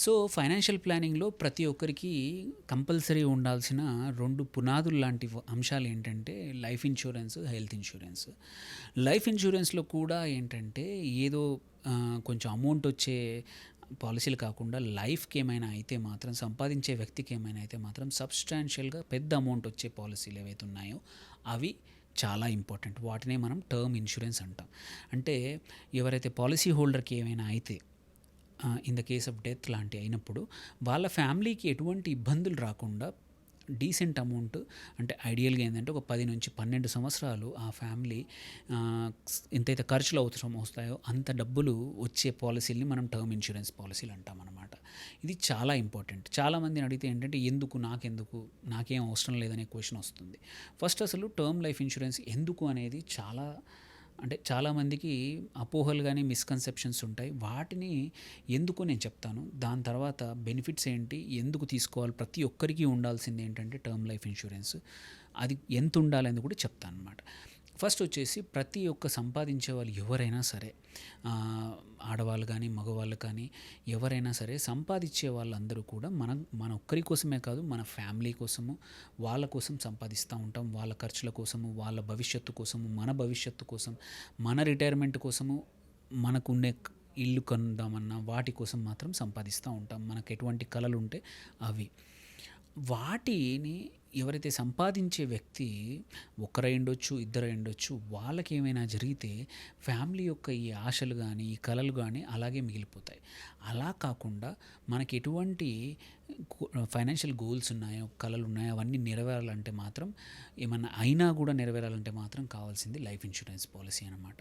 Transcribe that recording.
So financial ప్లానింగ్లో ప్రతి ఒక్కరికి కంపల్సరీ ఉండాల్సిన రెండు పునాదులు లాంటి అంశాలు ఏంటంటే life insurance health insurance life ఇన్సూరెన్స్లో కూడా ఏంటంటే ఏదో కొంచెం అమౌంట్ వచ్చే పాలసీలు కాకుండా లైఫ్కి ఏమైనా అయితే మాత్రం సంపాదించే వ్యక్తికి ఏమైనా అయితే మాత్రం సబ్స్టాన్షియల్గా పెద్ద అమౌంట్ వచ్చే పాలసీలు ఏవైతే ఉన్నాయో అవి చాలా ఇంపార్టెంట్. వాటినే మనం టర్మ్ ఇన్సూరెన్స్ అంటాం. అంటే ఎవరైతే పాలసీ హోల్డర్కి ఏమైనా అయితే in the case of death లాంటి అయినప్పుడు వాళ్ళ ఫ్యామిలీకి ఎటువంటి ఇబ్బందులు రాకుండా డీసెంట్ అమౌంట్ అంటే ఐడియల్గా ఏంటంటే ఒక పది నుంచి పన్నెండు సంవత్సరాలు ఆ ఫ్యామిలీ ఎంతైతే ఖర్చులు అవసరం వస్తాయో అంత డబ్బులు వచ్చే పాలసీలని మనం టర్మ్ ఇన్సూరెన్స్ పాలసీలు అంటాం అనమాట ఇది చాలా ఇంపార్టెంట్ చాలామందిని అడిగితే ఏంటంటే ఎందుకు? నాకెందుకు? నాకేం అవసరం లేదనే క్వశ్చన్ వస్తుంది. ఫస్ట్ అసలు టర్మ్ లైఫ్ ఇన్సూరెన్స్ ఎందుకు అనేది చాలా అంటే చాలామందికి అపోహలు కానీ మిస్కన్సెప్షన్స్ ఉంటాయి. వాటిని ఎందుకు నేను చెప్తాను. దాని తర్వాత బెనిఫిట్స్ ఏంటి? ఎందుకు తీసుకోవాలి? ప్రతి ఒక్కరికి ఉండాల్సింది ఏంటంటే టర్మ్ లైఫ్ ఇన్సూరెన్స్ అది ఎంత ఉండాలని కూడా చెప్తాను అనమాట ఫస్ట్ వచ్చేసి ప్రతి ఒక్క సంపాదించే వాళ్ళు ఎవరైనా సరే ఆడవాళ్ళు కానీ మగవాళ్ళు కానీ ఎవరైనా సరే సంపాదించే వాళ్ళందరూ కూడా మన మన ఒక్కరి కోసమే కాదు మన ఫ్యామిలీ కోసము వాళ్ళ కోసం సంపాదిస్తూ ఉంటాం. వాళ్ళ ఖర్చుల కోసము వాళ్ళ భవిష్యత్తు కోసము మన భవిష్యత్తు కోసం మన రిటైర్మెంట్ కోసము మనకుండే ఇల్లు కొందామన్నా వాటి కోసం మాత్రం సంపాదిస్తూ ఉంటాం. మనకు ఎటువంటి కళలు ఉంటే అవి. వాటిని ఎవరైతే సంపాదించే వ్యక్తి ఒక్కరై ఉండొచ్చు ఇద్దరై ఉండొచ్చు వాళ్ళకి ఏమైనా జరిగితే ఫ్యామిలీ యొక్క ఈ ఆశలు కానీ ఈ కళలు కానీ అలాగే మిగిలిపోతాయి. అలా కాకుండా మనకి ఎటువంటి ఫైనాన్షియల్ గోల్స్ ఉన్నాయో కళలు ఉన్నాయో అవన్నీ నెరవేరాలంటే మాత్రం ఏమన్నా అయినా కూడా నెరవేరాలంటే మాత్రం కావాల్సింది లైఫ్ ఇన్సూరెన్స్ పాలసీ అనమాట